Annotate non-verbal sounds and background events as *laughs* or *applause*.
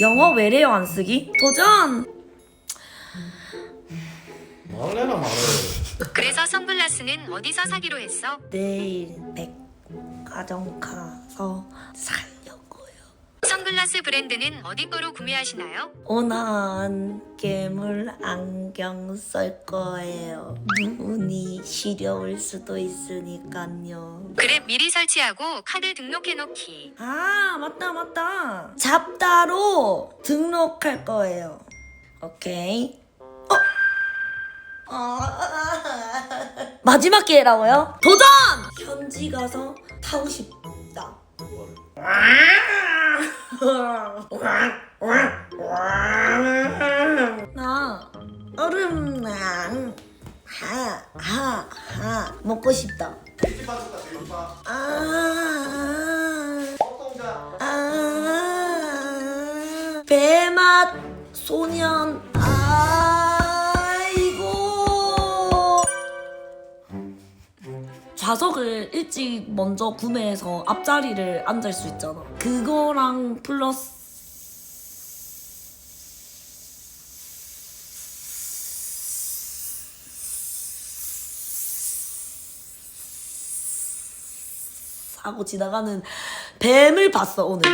영어 외래어 안 쓰기? 도전! 말해라 말해. 그래서 선글라스는 어디서 사기로 했어? 내일 백화점 가서 살려고요. 선글라스 브랜드는 어디 거로 구매하시나요? 온화한 괴물 안경 쓸 거예요. 눈이 시려울 수도 있으니까요. 그래 미리 설치하고 카드 등록해 놓기. 아 맞다 맞다. 잡다로 등록할 거예요. 오케이. 어? 아, *laughs* 마지막 기회라고요? 도전! 현지 가서 타고 싶다. 나 얼음랑 하하하 먹고 싶다. 아. 아, 배맛 소년 좌석을 일찍 먼저 구매해서 앞자리를 앉을 수 있잖아. 그거랑 플러스 하고 지나가는 뱀을 봤어 오늘